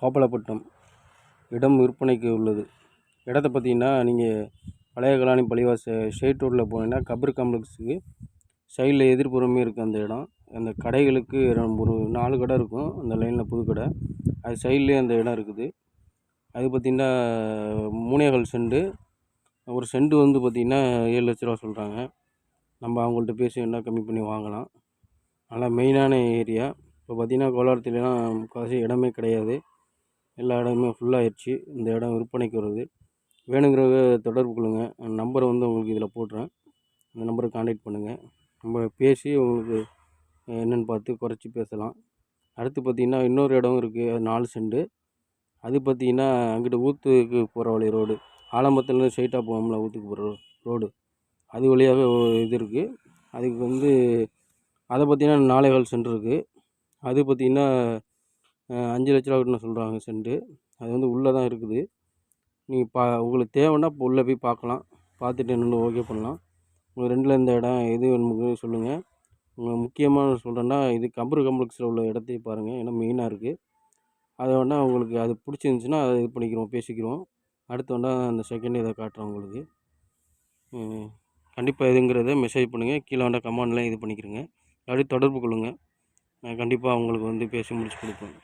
கோபாலப்பட்டினம் இடம் விற்பனைக்கு உள்ளது. இடத்த பார்த்தீங்கன்னா நீங்கள் பழைய கலாணி பள்ளிவாச ஸ்ட்ரெயிட் ரோட்டில் போனீங்கன்னா கபர் காம்ப்ளெக்ஸுக்கு சைடில் எதிர்புறமே இருக்குது அந்த இடம். அந்த கடைகளுக்கு ஒரு நாலு கடை இருக்கும். அந்த லைனில் புது கடை. அது சைட்லேயே அந்த இடம் இருக்குது. அது பார்த்தீங்கன்னா மூணேகால் செண்டு. ஒரு செண்டு வந்து பார்த்திங்கன்னா ஏழு லட்ச ரூபா சொல்கிறாங்க நம்ம அவங்கள்ட்ட பேசி என்ன கம்மி பண்ணி வாங்கலாம். நல்லா மெயினான ஏரியா. இப்போ பார்த்திங்கன்னா கோலாரத்துலலாம் முக்கால்வாசி இடமே கிடையாது. எல்லா இடமுமே ஃபுல்லாகிடுச்சு இந்த இடம் விற்பனைக்கு வருது. வேணுங்கிறவங்க தொடர்பு கொள்ளுங்கள் நம்பரை வந்து உங்களுக்கு இதில் போடுறேன். இந்த நம்பரை காண்டாக்ட் பண்ணுங்கள் நம்ம பேசி உங்களுக்கு என்னென்னு பார்த்து குறைச்சி பேசலாம். அடுத்து பார்த்திங்கன்னா இன்னொரு இடம் இருக்குது அது நாலு செண்டு. அது பார்த்தீங்கன்னா அங்கிட்ட ஊத்துக்கு போகிற வழி ரோடு. ஆலம்பத்துலேருந்து ஸ்ட்ரைட்டாக போவோம்ல ஊத்துக்கு போகிற ரோடு. அது வழியாகவே இது இருக்குது அதுக்கு வந்து அதை பார்த்திங்கன்னா நாலே கால் சென்ட் இருக்குது அது பார்த்தீங்கன்னா அஞ்சு லட்ச ரூபா சொல்கிறாங்க சென்ட்டு அது வந்து உள்ளே தான் இருக்குது. நீங்கள் பா உங்களுக்கு தேவைன்னா இப்போ உள்ளே போய் பார்க்கலாம் பார்த்துட்டு என்னென்னு ஓகே பண்ணலாம். உங்களுக்கு ரெண்டில் இந்த இடம் எது வேணுமோ சொல்லுங்கள் உங்களுக்கு முக்கியமாக சொல்கிறேன்னா இது கம்பர் காம்ப்ளெக்ஸில் உள்ள இடத்தையும் பாருங்கள் ஏன்னா மெயினாக இருக்குது அதை வேணால் உங்களுக்கு அது பிடிச்சிருந்துச்சின்னா அதை இது பண்ணிக்கிறோம் பேசிக்கிறோம். அடுத்து வேணால் அந்த செகண்ட் இதை காட்டுறோம் உங்களுக்கு. கண்டிப்பாக எதுங்கிறத மெசேஜ் பண்ணுங்கள் கீழே வேண்டாம் கமெண்ட்லாம் இது பண்ணிக்கிறேங்க. அப்படியே தொடர்பு கொள்ளுங்கள் நான் கண்டிப்பாக உங்களுக்கு வந்து பேசி முடிச்சு கொடுப்பேன்.